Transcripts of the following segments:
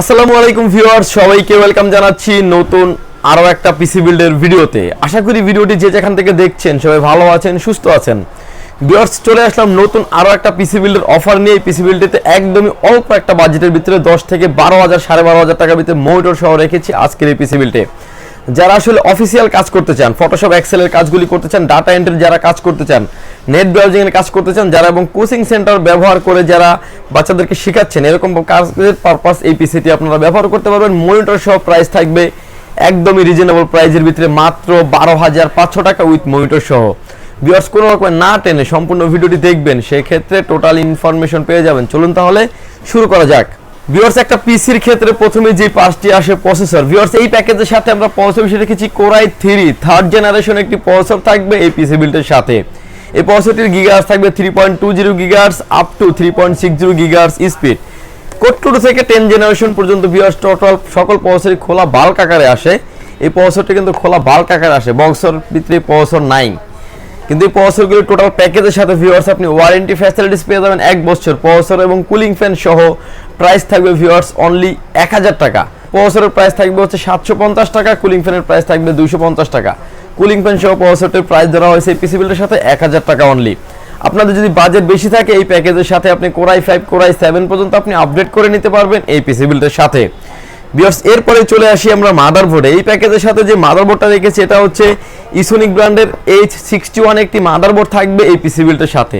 আসসালামু আলাইকুম ভিউয়ার্স, সবাইকে ওয়েলকাম জানাচ্ছি নতুন আরও একটা পিসি বিল্ডের ভিডিওতে। আশা করি ভিডিওটি যে যেখান থেকে দেখছেন সবাই ভালো আছেন, সুস্থ আছেন। ভিউয়ার্স, চলে আসলাম নতুন আরও একটা পিসি বিল্ডের অফার নিয়ে। এই পিসি বিল্ডটিতে একদমই অল্প একটা বাজেটের ভিতরে দশ থেকে বারো হাজার, সাড়ে বারো হাজার টাকার ভিতরে মনিটর সহ রেখেছি আজকের এই পিসি বিল্ডে। যারা আসলে অফিসিয়াল কাজ করতে চান ফটোশপ এক্সেলের কাজগুলি করতে চান ডাটা এন্ট্রি যারা কাজ করতে চান নেট ব্রাউজিং এর কাজ করতে চান, যারা এবং কোচিং সেন্টার ব্যবহার করে যারা বাচ্চাদেরকে শেখাচ্ছেন, এরকম কাজের পারপাস এই পিসিটি আপনারা ব্যবহার করতে পারবেন। মনিটর সহ প্রাইস থাকবে একদমই রিজনেবল প্রাইজের ভিতরে মাত্র বারো হাজার পাঁচশো টাকা উইথ মনিটর সহ। ভিউয়ার্স কোনো রকম না টেনে সম্পূর্ণ ভিডিওটি দেখবেন, সেক্ষেত্রে টোটাল ইনফরমেশন পেয়ে যাবেন। চলুন তাহলে শুরু করা যাক। ভিউয়ার্স একটা পিসির ক্ষেত্রে প্রথমে যে পাঁচটি আসে প্রসেসর ভিউয়ার্স এই প্যাকেজের সাথে আমরা প্রসেসর রেখেছি core i three third generation একটি প্রসেসর থাকবে এই পিসি বিল্ডের সাথে। এই প্রসেসরটির গিগার্স থাকবে three point two zero gigahertz up to three point six zero gigahertz speed core two থেকে টেন জেনারেশন পর্যন্ত ভিউয়ার্স টোটাল সকল প্রসেসরই খোলা বাল্ক আকারে আসে। এই প্রসেসরটি কিন্তু খোলা বাল্ক আকারে আসে বক্সর ভিতরে প্রসেসর নাই কিন্তু এই প্রসেসরগুলো টোটাল প্যাকেজের সাথে ভিউয়ার্স আপনি ওয়ারেন্টি ফ্যাসিলিটিস পেয়ে যাবেন এক বছর। প্রসেসর এবং কুলিং ফ্যান সহ প্রাইস থাকবে ভিউয়ার্স অনলি এক হাজার টাকা। প্রসেসরের প্রাইস থাকবে হচ্ছে সাতশো পঞ্চাশ টাকা কুলিং ফ্যানের প্রাইস থাকবে দুইশো পঞ্চাশ টাকা। কুলিং ফ্যান সহ প্রসেসরটির প্রাইস ধরা হয়েছে এই পিসি বিলের সাথে এক হাজার টাকা অনলি আপনাদের যদি বাজেট বেশি থাকে, এই প্যাকেজের সাথে আপনি কোরাই ফাইভ কোরাই সেভেন পর্যন্ত আপনি আপডেট করে নিতে পারবেন এই পিসি বিলটার সাথে। বিয়স এরপরে চলে আসি আমরা মাদারবোর্ডে এই প্যাকেজের সাথে যে মাদারবোর্ডটা রেখেছি, এটা হচ্ছে ইসোনিক ব্র্যান্ডের এইচ সিক্সটি ওয়ান একটি মাদারবোর্ড থাকবে এই পিসি বিলটার সাথে।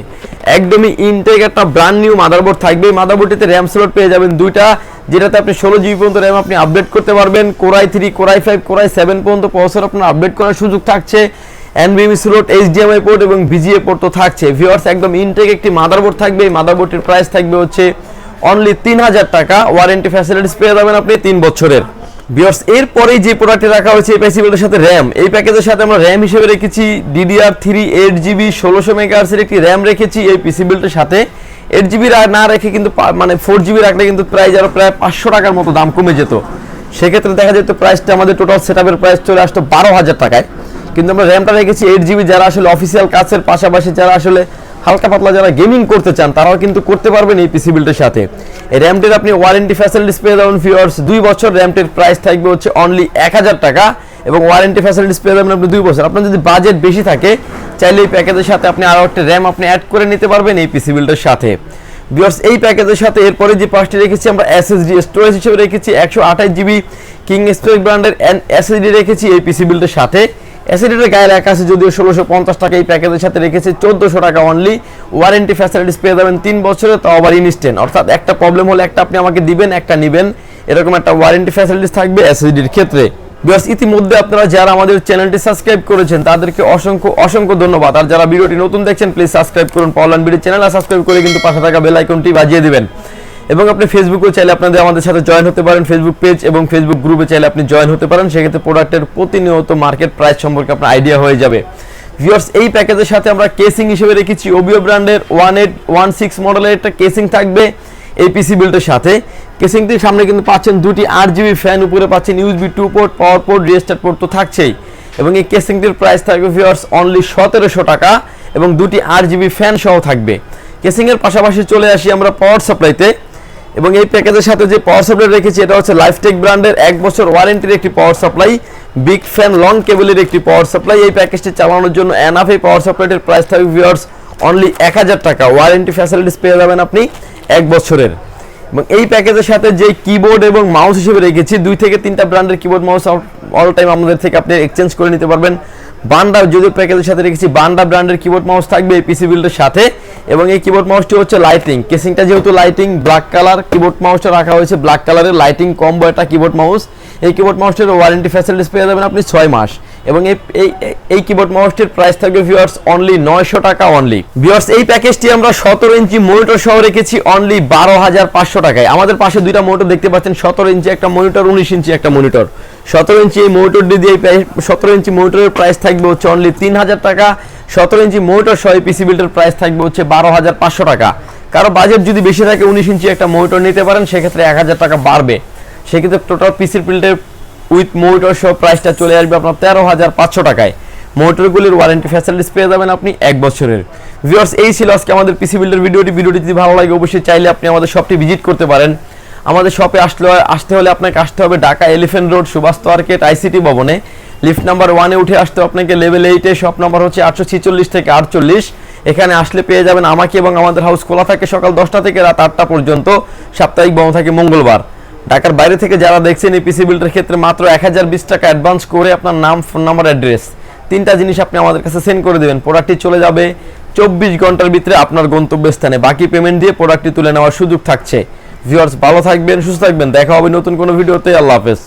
একদমই ইনটেক একটা ব্র্যান্ড নিউ মাদারবোর্ড থাকবে। এই মাদার মাদারবোর্ডটিতে র্যাম স্লট পেয়ে যাবেন দুইটা যেটাতে আপনি ষোলো জিবি পর্যন্ত র্যাম আপনি আপডেট করতে পারবেন। Core i three Core i five Core i seven পর্যন্ত প্রসেসর আপনার আপডেট করার সুযোগ থাকছে। এনবিএমই স্লট এইচডিএমআই পোর্ট এবং ভিজিএ পোর্ট তো থাকছে। ভিওয়ার্স একদম ইনটেক একটি মাদারবোর্ড থাকবে। এই মাদারবোর্ডটির প্রাইস থাকবে হচ্ছে অনলি তিন হাজার টাকা। ওয়ারেন্টি ফ্যাসিলিটিস পেয়ে যাবেন আপনি তিন বছরের। বিয়ার্স এরপরেই যে প্রোডাক্টটি রাখা হয়েছে, এই প্যাসিভেলের সাথে র্যাম এই প্যাকেজের সাথে আমরা র্যাম হিসেবে রেখেছি। ডিডিআর থ্রি এইট জিবি ষোলোশো মেগাহার্সের একটি র্যাম রেখেছি এই পিসি বিলটার সাথে। এইট জিবি না রেখে কিন্তু মানে ফোর জিবি রাখলে কিন্তু প্রাইস আরও প্রায় পাঁচশো টাকার মতো দাম কমে যেত। সেক্ষেত্রে দেখা যেত প্রাইসটা আমাদের টোটাল সেটআপের প্রাইস চলে আসতো বারো হাজার টাকায়। কিন্তু আমরা র্যামটা রেখেছি এইট জিবি যারা আসলে অফিসিয়াল কাজের পাশাপাশি যারা আসলে হালকা পাতলা যারা গেমিং করতে চান, তারাও কিন্তু করতে পারবেন এই পিসি বিলটার সাথে। এই র্যামটির আপনি ওয়ারেন্টি ফ্যাসিলিটিস পেয়ে যাবেন ফিওর্স দুই বছর র্যামটির প্রাইস থাকবে হচ্ছে অনলি এক হাজার টাকা এবং ওয়ারেন্টি ফ্যাসিলিটিস পেয়ে যাবেন আপনি দুই বছর। আপনার যদি বাজেট বেশি থাকে চাইলে এই প্যাকেজের সাথে আপনি আরও একটা র্যাম আপনি অ্যাড করে নিতে পারবেন এই পিসি বিলটার সাথে। বিয়ার্স এই প্যাকেজের সাথে এরপরে যে পাঁচটি রেখেছি, আমরা এসএসডি স্টোরেজ হিসেবে রেখেছি, একশো আঠাশ জিবি কিং স্টোরেজ ব্র্যান্ডের এসএসডি রেখেছি এই পিসি বিলটার সাথে। অ্যাসিডের গায়ে লেখা আছে, যদিও ষোলোশো পঞ্চাশ টাকা এই প্যাকেজের সাথে রেখেছে, চোদ্দোশো টাকা অনলি ওয়ারেন্টি ফ্যাসিলিটিস পেয়ে যাবেন তিন বছরে, তাও আবার ইনস্ট্যান্ট অর্থাৎ একটা প্রবলেম হলে একটা আপনি আমাকে দিবেন, একটা নেবেন। এরকম একটা ওয়ারেন্টি ফ্যাসিলিটিস থাকবে অ্যাসিডির ক্ষেত্রে। বিকজ ইতিমধ্যে আপনারা যারা আমাদের চ্যানেলটি সাবস্ক্রাইব করেছেন, তাদেরকে অসংখ্য অসংখ্য ধন্যবাদ। আর যারা ভিডিওটি নতুন দেখছেন প্লিজ সাবস্ক্রাইব করুন। পাওয়ালান ভিডিও চ্যানেল সাবস্ক্রাইব করে কিন্তু পাশে থাকা বেল আইকনটি বাজিয়ে দিবেন। এবং আপনি ফেসবুকেও চাইলে আপনাদের, আমাদের সাথে জয়েন হতে পারেন। ফেসবুক পেজ এবং ফেসবুক গ্রুপে চাইলে আপনি জয়েন হতে পারেন। সেক্ষেত্রে প্রোডাক্টের প্রতিনিয়ত মার্কেট প্রাইস সম্পর্কে আপনার আইডিয়া হয়ে যাবে। ভিউয়ার্স এই প্যাকেজের সাথে আমরা কেসিং হিসেবে রেখেছি। ওবিও ব্র্যান্ডের ওয়ান এইট ওয়ান সিক্স মডেলের একটা কেসিং থাকবে। এই পিসি বিল্ডের সাথে। কেসিংটির সামনে কিন্তু পাচ্ছেন দুটি আট জিবি ফ্যান উপরে পাচ্ছেন USB two port power port রিয়েস্টার port তো থাকছেই। এবং এই কেসিংটির প্রাইস থাকবে ভিউয়ার্স অনলি সতেরোশো টাকা এবং দুটি আট জিবি ফ্যান সহ থাকবে। কেসিংয়ের পাশাপাশি চলে আসি আমরা পাওয়ার সাপ্লাইতে এবং এই প্যাকেজের সাথে যে পাওয়ার সাপ্লাই রেখেছি, এটা হচ্ছে লাইফটেক ব্র্যান্ডের এক বছর ওয়ারেন্টির একটি power supply big fan long কেবলের একটি পাওয়ার সাপ্লাই এই প্যাকেজটি চালানোর জন্য এনাফ এই পাওয়ার সাপ্লাইটির প্রাইস থাকবে ভিউয়ার্স অনলি এক হাজার টাকা। ওয়ারেন্টি ফ্যাসিলিটিস পেয়ে যাবেন আপনি। এক বছরের। এবং এই প্যাকেজের সাথে যে কিবোর্ড এবং মাউস হিসেবে রেখেছি, দুই থেকে তিনটা ব্র্যান্ডের কিবোর্ড মাউস অল টাইম আমাদের থেকে আপনি এক্সচেঞ্জ করে নিতে পারবেন। বান্ডা, যদিও প্যাকেজের সাথে রেখেছি, বান্ডা ব্র্যান্ডের কিবোর্ড মাউস থাকবে এই পিসি বিল্ডের সাথে। এবং এই কিবোর্ড মাউসটি হচ্ছে লাইটিং কেসিংটা যেহেতু লাইটিং ব্ল্যাক কালার কিবোর্ড মাউসটা রাখা হয়েছে ব্ল্যাক কালারের লাইটিং কম্বো একটা কিবোর্ড মাউস এই কিবোর্ড মাউসটির ওয়ারেন্টি ফ্যাসিলিটিস পেয়ে যাবেন আপনি ছয় মাস। এবং এই, এই- কিবোর্ড মাউসটির প্রাইস থাকবে ভিউয়ার্স অনলি নয়শো টাকা অনলি ভিউয়ার্স এই প্যাকেজটি আমরা সতেরো ইঞ্চি মনিটর সহ রেখেছি অনলি বারো হাজার পাঁচশো টাকায়। আমাদের পাশে দুইটা মনিটর দেখতে পাচ্ছেন, সতেরো ইঞ্চি একটা মনিটর উনিশ ইঞ্চি একটা মনিটর সতেরো ইঞ্চি এই মনিটরটি দিয়ে সতেরো ইঞ্চি মনিটরের প্রাইস থাকবে হচ্ছে অনলি তিন হাজার টাকা। সতেরো ইঞ্চি মনিটর সহ এই পিসি বিল্ডের প্রাইস থাকবে হচ্ছে বারো হাজার পাঁচশো টাকা। কারও বাজেট যদি বেশি থাকে, উনিশ ইঞ্চি একটা মনিটর নিতে পারেন, সেক্ষেত্রে এক হাজার টাকা বাড়বে। সেক্ষেত্রে টোটাল পিসির বিল্ডের উইথ মোটর সহ প্রাইসটা চলে আসবে আপনার তেরো হাজার পাঁচশো টাকায়। মোটরগুলির ওয়ারেন্টি ফ্যাসিলিটিস পেয়ে যাবেন আপনি এক বছরের। ভিউয়ার্স এই ছিল আজকে আমাদের পিসি বিল্ডের ভিডিওটি। ভিডিওটি যদি ভালো লাগে, অবশ্যই চাইলে আপনি আমাদের শপটি ভিজিট করতে পারেন। আমাদের শপে আসলে, আসতে হলে আপনাকে আসতে হবে Dhaka elephant road Subhash market ICT ভবনে। লিফট নাম্বার ওয়ানে উঠে আসতে আপনাকে লেভেল এইটে শপ নাম্বার হচ্ছে আটশো ছিচল্লিশ থেকে আটচল্লিশ। এখানে আসলে পেয়ে যাবেন আমাকে এবং আমাদের হাউস খোলা থাকে সকাল দশটা থেকে রাত আটটা পর্যন্ত। সাপ্তাহিক বন্ধ থাকে মঙ্গলবার। ঢাকার বাইরে থেকে যারা দেখছেন এই পিসি বিল্ডের ক্ষেত্রে মাত্র এক হাজার বিশ টাকা অ্যাডভান্স করে আপনার নাম ফোন নাম্বার অ্যাড্রেস তিনটা জিনিস আপনি আমাদের কাছে সেন্ড করে দেবেন। প্রোডাক্টটি চলে যাবে চব্বিশ ঘণ্টার ভিতরে আপনার গন্তব্যস্থানে। বাকি পেমেন্ট দিয়ে প্রোডাক্টটি তুলে নেওয়ার সুযোগ থাকছে। ভিউয়ার্স ভালো থাকবেন, সুস্থ থাকবেন। দেখা হবে নতুন কোনো ভিডিওতে আল্লাহ হাফেজ।